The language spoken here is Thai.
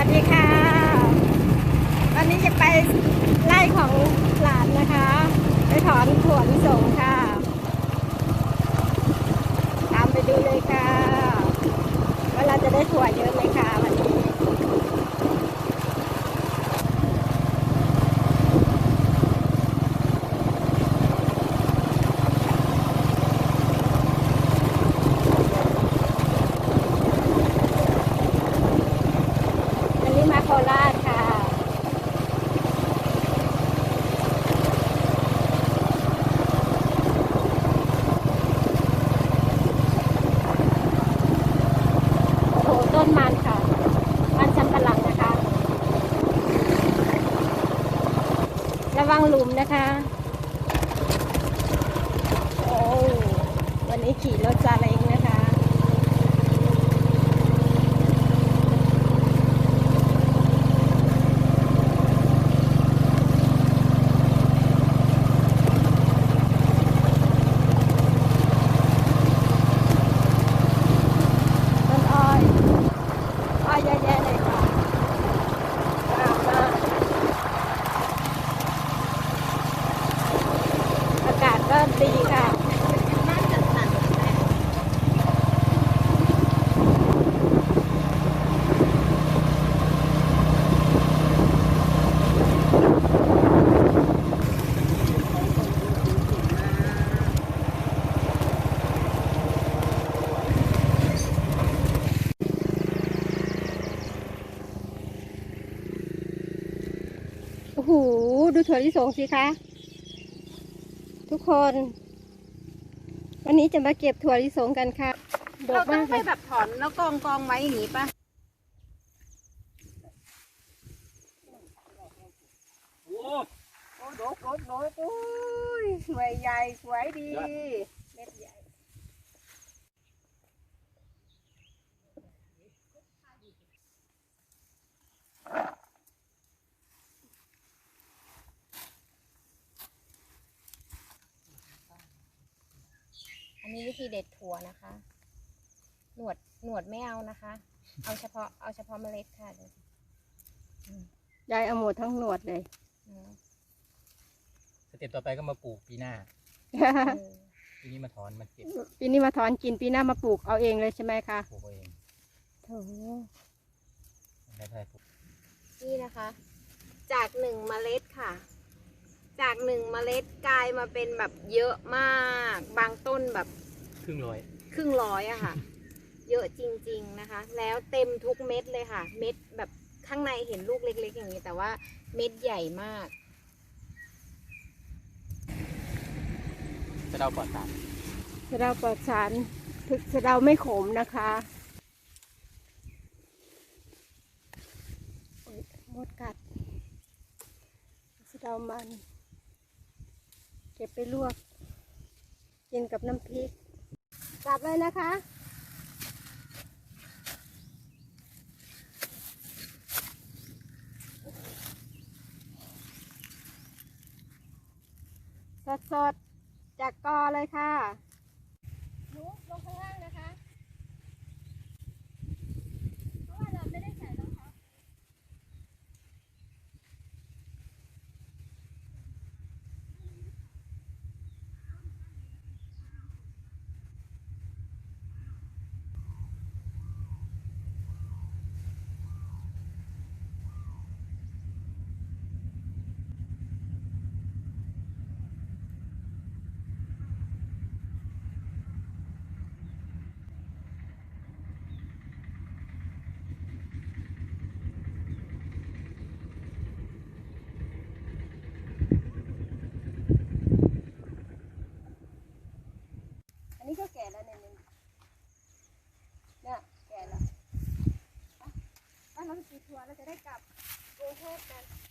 วัสดีค่ะ วันนี้จะไปไล่ของหลานนะคะ ไปถอนถั่วลิสงค่ะ ตามไปดูเลยค่ะ ว่าเราจะได้ถั่วเยอะไหมคะวันนี้ อันนี้มาโคราชค่ะ โอ้โห ต้นมันค่ะ มันสำปะหลังนะคะ ระ วังหลุมนะคะ โอ้ วันนี้ขี่รถซาเล้งนะคะ ต้นอ้อยอ้อยเยอะแยะเลยค่ะงามมากอากาศก็ดีค่ะ โอ้โห ดูถั่วลิสงสิคะ ทุกคน วันนี้จะมาเก็บถั่วลิสงกันค่ะดเรากต้อมางกไปเลยแบบถอนแล้วกองกองไว้อย่างนี้ปะโอ้โอ้โดกโดกโดกโอ้ยสวยใหญ่สวยดี เม็ดใหญ่ อั นนี้วิธีเด็ดถั่วนะคะ หนวดหนวดไม่เอานะคะ เอาเฉพาะเอาเฉพาะเมล็ดค่ะเดี๋ยวยายเอาหมดทั้งหนวดเลย อืมสเต็ปต่อไปก็มาปลูกปีหน้า เออปีนี้มาถอนมาเก็บปีนี้มาถอนกินปีหน้ามาปลูกเอาเองเลยใช่ไหมคะปลูกเอาเองโถได้ได้ปลูกนี่นะคะ จากหนึ่งเมล็ดค่ะ จากหนึ่งเมล็ดกลายมาเป็นแบบเยอะมาก บางต้นแบบค รึ่งร้อย ครึ่งร้อยอะค่ะ เยอะจริง ๆนะคะ แล้วเต็มทุกเม็ดเลยค่ะ เม็ดแบบข้างในเห็นลูกเล็ก ๆ อย่างนี้ แต่ว่าเม็ดใหญ่มากจะเดาปลอดสารสะเดาปลอดสารถึกสะเดาไม่ขมนะคะโอ๊ยมดกัดสะเดามัน เก็บไปลวกกินกับน้ำพริก กลับเลยนะคะ สดๆ จากกอเลยค่ะ หนูลงข้างล่างนะคะเพราะ Okay.